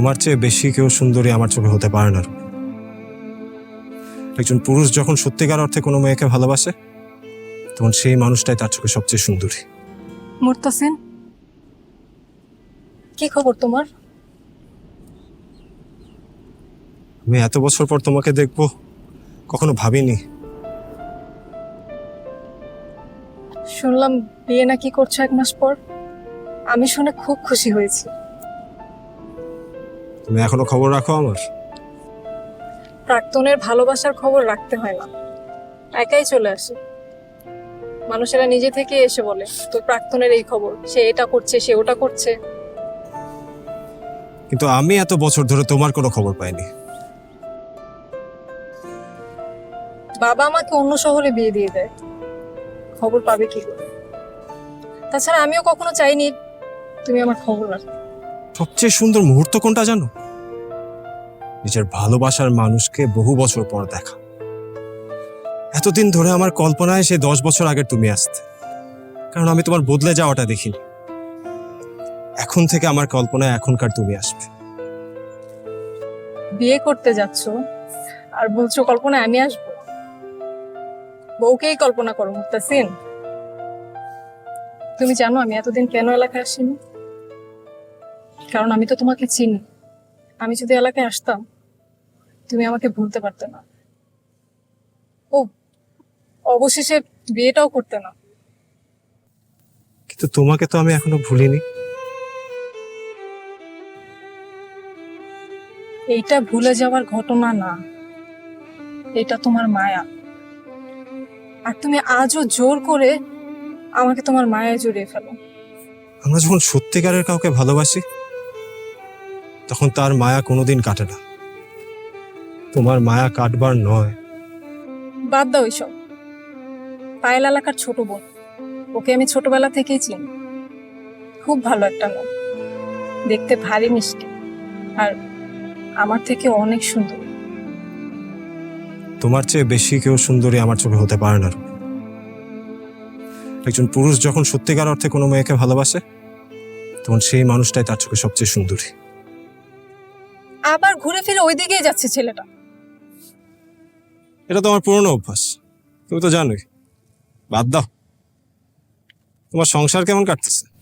তোমার চেয়ে বেশি কেউ সুন্দরী আমার চোখে হতে পারে না একজন পুরুষ যখন সত্যিকার অর্থে কোনো মেয়েকে ভালোবাসে তখন সেই মানুষটাই তার চোখে সবচেয়ে সুন্দরী। মুর্তাসিন কি খবর তোমার? আমি এত বছর পর তোমাকে দেখব কখনো ভাবিনি। শুনলাম বিয়ে নাকি করছ এক মাস পর? আমি শুনে খুব খুশি হয়েছি। তুমি এখনও খবর রাখো আমার? প্রাক্তনের ভালোবাসার খবর রাখতে হয় না। একাই চলে আসে। মানুষেরা নিজে থেকে এসে বলে তোর প্রাক্তনের এই খবর সে এটা করছে সে ওটা করছে। কিন্তু আমি এত বছর ধরে তোমার কোনো খবর পাইনি। বাবা আমাকে অন্য শহরে বিয়ে দিয়ে দেয়। খবর পাবে কি করে? তাছাড়া আমিও কখনো চাইনি তুমি আমার খবর রাখো সবচেয়ে সুন্দর মুহূর্ত কোনটা জানো? নিজের ভালোবাসার মানুষকে বহু বছর পর দেখা। এতদিন ধরে আমার কল্পনায় সে দশ বছর আগের তুমি আসতে। কারণ আমি তোমার বদলে যাওয়াটা দেখিনি। এখন থেকে আমার কল্পনায় এখনকার তুমি আসবে। বিয়ে করতে যাচ্ছ আর বলছো কল্পনায় আমি আসব? বউকেই কল্পনা করো, মুক্তাসিন। তুমি জানো আমি এতদিন কেন এলাকায় আসিনি? কারণ আমি তো তোমাকে চিনি। আমি যদি এলাকায় আসতাম তুমি আমাকে ভুলতে পারতে না। ও অবশেষে বিয়েটাও করতে না। কিন্তু তোমাকে তো আমি এখনও ভুলিনি। এইটা ভুলে যাওয়ার ঘটনা না। এটা তোমার মায়া। আর তুমি আজও জোর করে আমাকে তোমার মায়ায় জড়িয়ে ফেলো। আমরা যখন সত্যিকারের কাউকে ভালোবাসি তখন তার মায়া কোনোদিন কাটে না। তোমার মায়া কাটবার নয়। বাদ দাও এইসব পায়েল এলাকার ছোট বোন। ওকে আমি ছোটবেলা থেকেই চিনি। খুব ভালো একটা মেয়ে দেখতে ভারী মিষ্টি। আর আমার থেকে অনেক সুন্দর। তোমার চেয়ে বেশি কেউ সুন্দরী আমার চোখে হতে পারে না একজন পুরুষ যখন সত্যিকার অর্থে কোনো মেয়েকে ভালোবাসে তখন সেই মানুষটাই তার চোখে সবচেয়ে সুন্দরী। আবার ঘুরে ফিরে ওই দিকেই যাচ্ছে ছেলেটা। এটা তোমার পুরনো অভ্যাস। তুমি তো জানোই। বাদ দাও। তোমার সংসার কেমন কাটতেছে?